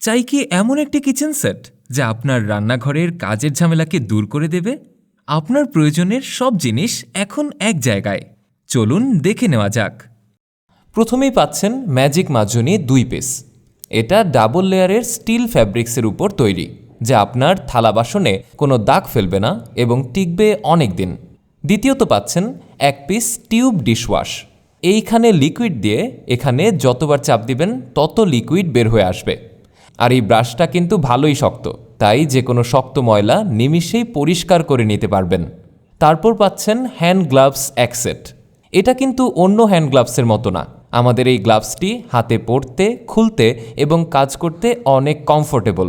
চাই কি এমন একটি কিচেন সেট যা আপনার রান্নাঘরের কাজের ঝামেলাকে দূর করে দেবে? আপনার প্রয়োজনের সব জিনিস এখন এক জায়গায়। চলুন দেখে নেওয়া যাক। প্রথমেই পাচ্ছেন ম্যাজিক মাজুনি দুই পিস এটা ডাবল লেয়ারের স্টিল ফ্যাব্রিক্সের উপর তৈরি, যা আপনার থালা বাসনে কোনো দাগ ফেলবে না এবং টিকবে অনেক দিন। দ্বিতীয়ত পাচ্ছেন এক পিস টিউব ডিশওয়াশ এইখানে লিকুইড দিয়ে এখানে যতবার চাপ দিবেন, তত লিকুইড বের হয়ে আসবে। আর এই ব্রাশটা কিন্তু ভালোই শক্ত, তাই যে কোনো শক্ত ময়লা নিমিষেই পরিষ্কার করে নিতে পারবেন। তারপর পাচ্ছেন হ্যান্ড গ্লাভস এক সেট। এটা কিন্তু অন্য হ্যান্ড গ্লাভসের মতো না। আমাদের এই গ্লাভসটি হাতে পরতে খুলতে এবং কাজ করতে অনেক কমফোর্টেবল।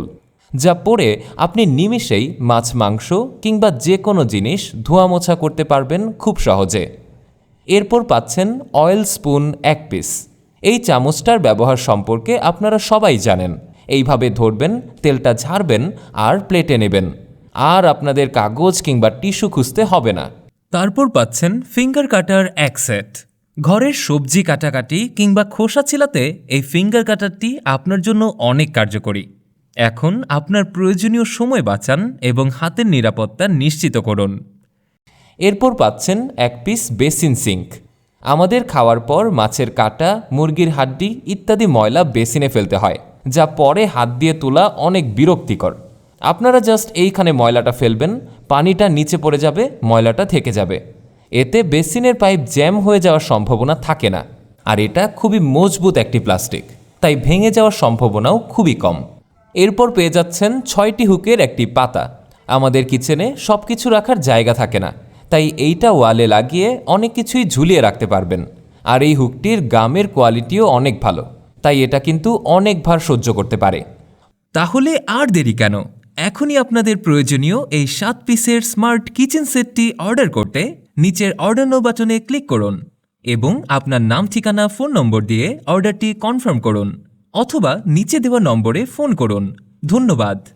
যা পরে আপনি নিমিষেই মাছ, মাংস কিংবা যে কোনো জিনিস ধোয়া মোছা করতে পারবেন খুব সহজে। এরপর পাচ্ছেন অয়েল স্পুন এক পিস। এই চামচটার ব্যবহার সম্পর্কে আপনারা সবাই জানেন। এইভাবে ধরবেন, তেলটা ঝাড়বেন আর প্লেটে নেবেন। আর আপনাদের কাগজ কিংবা টিস্যু খুঁজতে হবে না। তারপর পাচ্ছেন ফিঙ্গার কাটার এক সেট ঘরের সবজি কাটাকাটি কিংবা খোসা ছিলাতে এই ফিঙ্গার কাটারটি আপনার জন্য অনেক কার্যকরী। এখন আপনার প্রয়োজনীয় সময় বাঁচান এবং হাতের নিরাপত্তা নিশ্চিত করুন। এরপর পাচ্ছেন এক পিস বেসিন সিঙ্ক আমাদের খাওয়ার পর মাছের কাটা, মুরগির হাড্ডি ইত্যাদি ময়লা বেসিনে ফেলতে হয়। যা পরে হাত দিয়ে তোলা অনেক বিরক্তিকর। আপনারা জাস্ট এইখানে ময়লাটা ফেলবেন, পানিটা নিচে পড়ে যাবে, ময়লাটা থেকে যাবে। এতে বেসিনের পাইপ জ্যাম হয়ে যাওয়ার সম্ভাবনা থাকে না। আর এটা খুবই মজবুত একটি প্লাস্টিক, তাই ভেঙে যাওয়ার সম্ভাবনাও খুবই কম। এরপর পেয়ে যাচ্ছেন ছয়টি হুকের একটি পাতা। আমাদের কিচেনে সব কিছু রাখার জায়গা থাকে না, তাই এইটা ওয়ালে লাগিয়ে অনেক কিছুই ঝুলিয়ে রাখতে পারবেন। আর এই হুকটির গামের কোয়ালিটিও অনেক ভালো। তাই এটা কিন্তু অনেক ভার সহ্য করতে পারে। তাহলে আর দেরি কেন? এখনই আপনাদের প্রয়োজনীয় এই সাত পিসের স্মার্ট কিচেন সেটটি অর্ডার করতে নিচের অর্ডার নো বাটনে ক্লিক করুন এবং আপনার নাম, ঠিকানা, ফোন নম্বর দিয়ে অর্ডারটি কনফার্ম করুন অথবা নিচে দেওয়া নম্বরে ফোন করুন। ধন্যবাদ।